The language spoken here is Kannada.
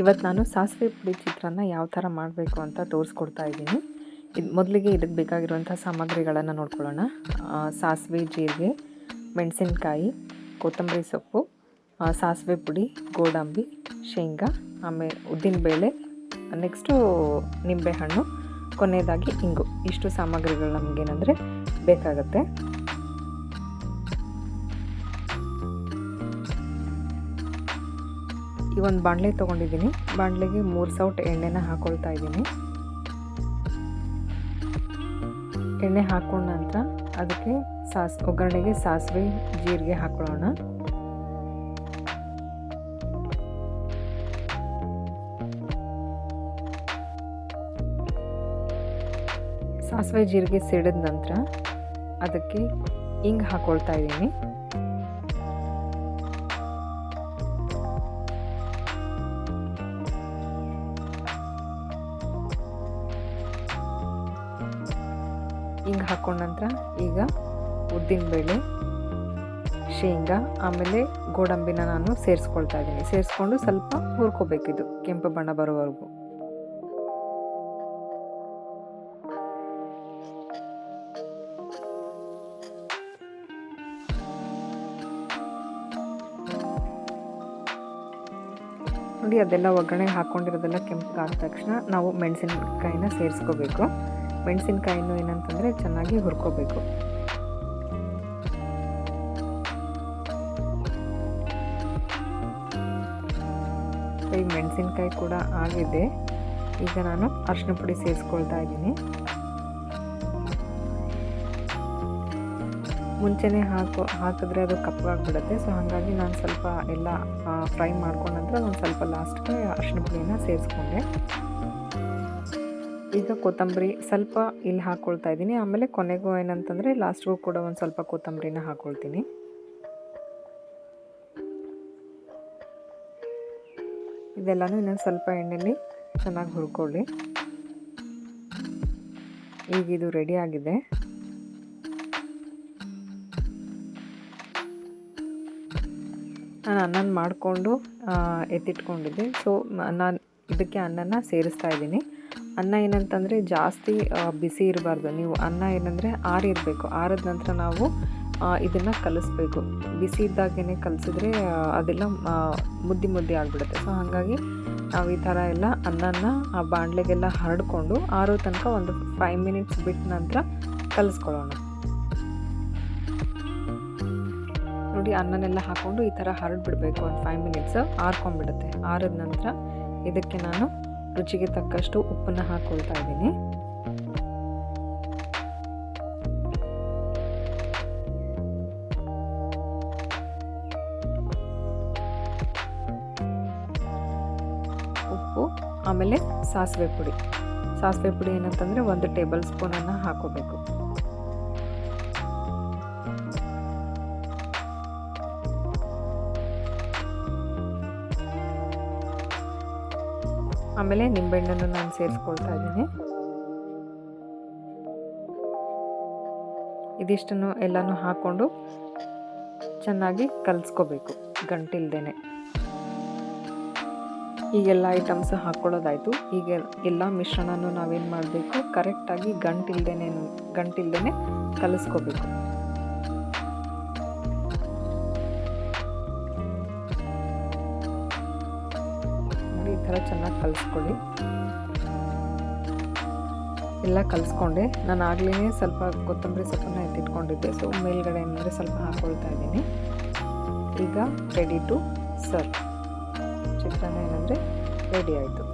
ಇವತ್ತು ನಾನು ಸಾಸಿವೆ ಪುಡಿ ಚಿತ್ರಾನ್ನ ಯಾವ ಥರ ಮಾಡಬೇಕು ಅಂತ ತೋರಿಸ್ಕೊಡ್ತಾ ಇದ್ದೀನಿ. ಇದು ಮೊದಲಿಗೆ ಇದಕ್ಕೆ ಬೇಕಾಗಿರುವಂಥ ಸಾಮಗ್ರಿಗಳನ್ನು ನೋಡ್ಕೊಳ್ಳೋಣ. ಸಾಸಿವೆ, ಜೀರಿಗೆ, ಮೆಣಸಿನ್ಕಾಯಿ, ಕೊತ್ತಂಬರಿ ಸೊಪ್ಪು ಸಾಸಿವೆ ಪುಡಿ, ಗೋಡಂಬಿ, ಶೇಂಗಾ, ಆಮೇಲೆ ಉದ್ದಿನಬೇಳೆ ನೆಕ್ಸ್ಟು ನಿಂಬೆಹಣ್ಣು, ಕೊನೆಯದಾಗಿ ಇಂಗು. ಇಷ್ಟು ಸಾಮಗ್ರಿಗಳು ನಮಗೇನೆಂದರೆ ಬೇಕಾಗತ್ತೆ. ಈ ಒಂದು ಬಾಣಲೆ ತೊಗೊಂಡಿದ್ದೀನಿ. ಬಾಣಲೆಗೆ ಮೂರು ಸೌಟ್ ಎಣ್ಣೆನ ಹಾಕ್ಕೊಳ್ತಾ ಇದ್ದೀನಿ. ಎಣ್ಣೆ ಹಾಕೊಂಡ ನಂತರ ಅದಕ್ಕೆ ಸಾಸ್, ಒಗ್ಗರಣೆಗೆ ಸಾಸಿವೆ, ಜೀರಿಗೆ ಹಾಕೊಳ್ಳೋಣ. ಸಾಸಿವೆ, ಜೀರಿಗೆ ಸಿಡಿದ ನಂತರ ಅದಕ್ಕೆ ಹಿಂಗೆ ಹಾಕ್ಕೊಳ್ತಾ ಇದ್ದೀನಿ. ಹಿಂಗೆ ಹಾಕೊಂಡ ನಂತರ ಈಗ ಉದ್ದಿನಬೇಳೆ ಶೇಂಗಾ, ಆಮೇಲೆ ಗೋಡಂಬಿನ ನಾನು ಸೇರಿಸ್ಕೊಳ್ತಾ ಇದ್ದೀನಿ. ಸೇರಿಸ್ಕೊಂಡು ಸ್ವಲ್ಪ ಹುರ್ಕೋಬೇಕಿದು ಕೆಂಪು ಬಣ್ಣ ಬರೋವರೆಗೂ. ನೋಡಿ, ಅದೆಲ್ಲ ಒಗ್ಗರಣೆಗೆ ಹಾಕ್ಕೊಂಡಿರೋದೆಲ್ಲ ಕೆಂಪಗಾದ ತಕ್ಷಣ ನಾವು ಮೆಣಸಿನಕಾಯಿನ ಸೇರಿಸ್ಕೋಬೇಕು. ಮೆಣಸಿನ್ಕಾಯಿನೂ ಏನಂತಂದರೆ ಚೆನ್ನಾಗಿ ಹುರ್ಕೋಬೇಕು. ಈಗ ಮೆಣಸಿನ್ಕಾಯಿ ಕೂಡ ಆಗಿದೆ. ಈಗ ನಾನು ಅರಿಶಿನ ಪುಡಿ ಸೇರಿಸ್ಕೊಳ್ತಾ ಇದ್ದೀನಿ. ಮುಂಚೆನೇ ಹಾಕೋ, ಹಾಕಿದ್ರೆ ಅದು ಕಪ್ಪಾಗ್ಬಿಡುತ್ತೆ ಸೊ ಹಾಗಾಗಿ ನಾನು ಸ್ವಲ್ಪ ಎಲ್ಲ ಫ್ರೈ ಮಾಡ್ಕೊಂಡ ನಂತರ ಒಂದು ಸ್ವಲ್ಪ ಲಾಸ್ಟ್ಗೆ ಅರಿಶಿನ ಪುಡಿನ ಸೇರಿಸ್ಕೊಂಡೆ. ಈಗ ಕೊತ್ತಂಬರಿ ಸ್ವಲ್ಪ ಇಲ್ಲಿ ಹಾಕ್ಕೊಳ್ತಾ ಇದ್ದೀನಿ. ಆಮೇಲೆ ಕೊನೆಗೂ ಏನಂತಂದರೆ ಲಾಸ್ಟ್ಗೂ ಕೂಡ ಒಂದು ಸ್ವಲ್ಪ ಕೊತ್ತಂಬರಿನ ಹಾಕ್ಕೊಳ್ತೀನಿ ಇದೆಲ್ಲನೂ ಇನ್ನೊಂದು ಸ್ವಲ್ಪ ಎಣ್ಣೆಯಲ್ಲಿ ಚೆನ್ನಾಗಿ ಹುರ್ಕೊಳ್ಳಿ. ಈಗ ಇದು ರೆಡಿ ಆಗಿದೆ. ನಾನು ಅನ್ನನ ಮಾಡಿಕೊಂಡು ಎತ್ತಿಟ್ಕೊಂಡಿದ್ದೆ. ಸೊ ನಾನು ಇದಕ್ಕೆ ಅನ್ನನ ಸೇರಿಸ್ತಾ ಇದ್ದೀನಿ. ಅನ್ನ ಏನಂತಂದರೆ ಜಾಸ್ತಿ ಬಿಸಿ ಇರಬಾರ್ದು. ನೀವು ಅನ್ನ ಏನಂದರೆ ಆರಿರಬೇಕು. ಆರಿದ ನಂತರ ನಾವು ಇದನ್ನು ಕಲಿಸ್ಬೇಕು. ಬಿಸಿ ಇದ್ದಾಗೇ ಕಲಿಸಿದ್ರೆ ಅದೆಲ್ಲ ಮುದ್ದಿ ಮುದ್ದಿ ಆಗಿಬಿಡುತ್ತೆ. ಸೊ ಹಾಗಾಗಿ ನಾವು ಈ ಥರ ಎಲ್ಲ ಅನ್ನನ ಆ ಬಾಣಲೆಗೆಲ್ಲ ಹರಡಿಕೊಂಡು ಆರೋ ತನಕ ಒಂದು ಫೈವ್ ಮಿನಿಟ್ಸ್ ಬಿಟ್ಟ ನಂತರ ಕಲಿಸ್ಕೊಳ್ಳೋಣ. ನೋಡಿ, ಅನ್ನನೆಲ್ಲ ಹಾಕ್ಕೊಂಡು ಈ ಥರ ಹರಡ್ಬಿಡ್ಬೇಕು. ಒಂದು ಫೈವ್ ಮಿನಿಟ್ಸ್ ಆರ್ಕೊಂಡ್ಬಿಡುತ್ತೆ. ಆರಿದ ನಂತರ ಇದಕ್ಕೆ ನಾನು ರುಚಿಗೆ ತಕ್ಕಷ್ಟು ಉಪ್ಪನ್ನು ಹಾಕ್ಕೊಳ್ತಾ ಇದ್ದೀನಿ. ಉಪ್ಪು, ಆಮೇಲೆ ಸಾಸಿವೆ ಪುಡಿ. ಸಾಸಿವೆ ಪುಡಿ ಏನಂತಂದರೆ ಒಂದು ಟೇಬಲ್ ಸ್ಪೂನನ್ನು ಹಾಕೋಬೇಕು. ಆಮೇಲೆ ನಿಂಬೆಹಣ್ಣನ್ನು ನಾನು ಸೇರಿಸ್ಕೊಳ್ತಾ ಇದ್ದೀನಿ. ಇದಿಷ್ಟನ್ನು ಎಲ್ಲನೂ ಹಾಕ್ಕೊಂಡು ಚೆನ್ನಾಗಿ ಕಲಿಸ್ಕೋಬೇಕು ಗಂಟಿಲ್ದೇನೆ. ಈಗೆಲ್ಲ ಐಟಮ್ಸ್ ಹಾಕ್ಕೊಳ್ಳೋದಾಯಿತು. ಈಗ ಎಲ್ಲ ಮಿಶ್ರಣನೂ ನಾವೇನು ಮಾಡಬೇಕು? ಕರೆಕ್ಟಾಗಿ ಗಂಟಿಲ್ದೇನೆ ಗಂಟಿಲ್ದೇನೆ ಕಲಿಸ್ಕೋಬೇಕು. ಥರ ಚೆನ್ನಾಗಿ ಕಲಿಸ್ಕೊಳ್ಳಿ. ಎಲ್ಲ ಕಲಿಸ್ಕೊಂಡೆ. ನಾನು ಆಗಲೇ ಸ್ವಲ್ಪ ಕೊತ್ತಂಬರಿ ಸೊಪ್ಪನ್ನು ಎತ್ತಿಟ್ಕೊಂಡಿದ್ದೆ. ಸೊ ಮೇಲ್ಗಡೆ ಏನಂದರೆ ಸ್ವಲ್ಪ ಹಾಕ್ಕೊಳ್ತಾ ಇದ್ದೀನಿ. ಈಗ ರೆಡಿ ಟು ಸರ್ವ್ ಚಿತ್ರಾನ್ನ ಏನಂದರೆ ರೆಡಿ ಆಯಿತು.